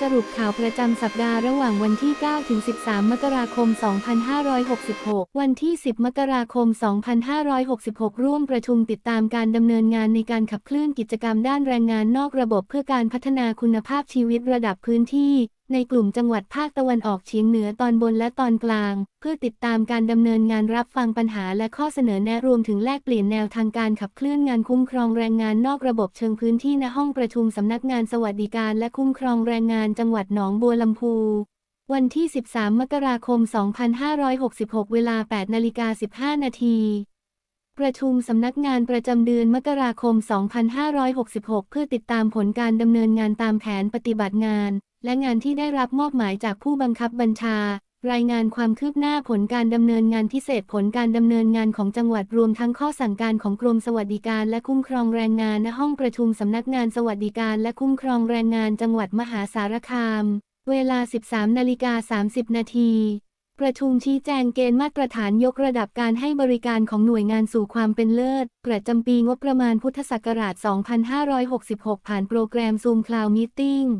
สรุปข่าวประจำสัปดาห์ระหว่างวันที่ 9 ถึง 13 มกราคม 2566 วันที่ 10 มกราคม 2566 ร่วมประชุมติดตามการดำเนินงานในการขับเคลื่อนกิจกรรมด้านแรงงานนอกระบบเพื่อการพัฒนาคุณภาพชีวิตระดับพื้นที่ ในกลุ่มจังหวัดภาคตะวันออกเฉียงเหนือตอนบนและตอนกลาง เพื่อติดตามการดำเนินงานรับฟังปัญหาและข้อเสนอแนะรวมถึงแลกเปลี่ยนแนวทางการขับเคลื่อนงานคุ้มครองแรงงานนอกระบบเชิงพื้นที่ณห้องประชุมสำนักงานสวัสดิการและคุ้มครองแรงงานจังหวัดหนองบัวลำพูวันที่ 13 มกราคม 2566 เวลา 8 นาฬิกา 15 นาที ประชุมสำนักงานประจำเดือนมกราคม 2566 เพื่อติดตามผลการดำเนินงานตามแผนปฏิบัติงาน และงานที่ได้รับมอบหมายจากผู้บังคับบัญชา รายงานความคืบหน้าผลการดำเนินงานพิเศษผลการดำเนินงานของจังหวัดรวมทั้งข้อสั่งการของกรมสวัสดิการและคุ้มครองแรงงานณห้องประชุมสำนักงานสวัสดิการและคุ้มครองแรงงานจังหวัดมหาสารคาม เวลา 13นาฬิกา30 นาทีประชุมชี้แจงเกณฑ์มาตรฐานยกระดับการให้บริการของหน่วยงานสู่ความเป็นเลิศ ประจำปีงบประมาณพุทธศักราช 2566 ผ่านโปรแกรม Zoom Cloud Meeting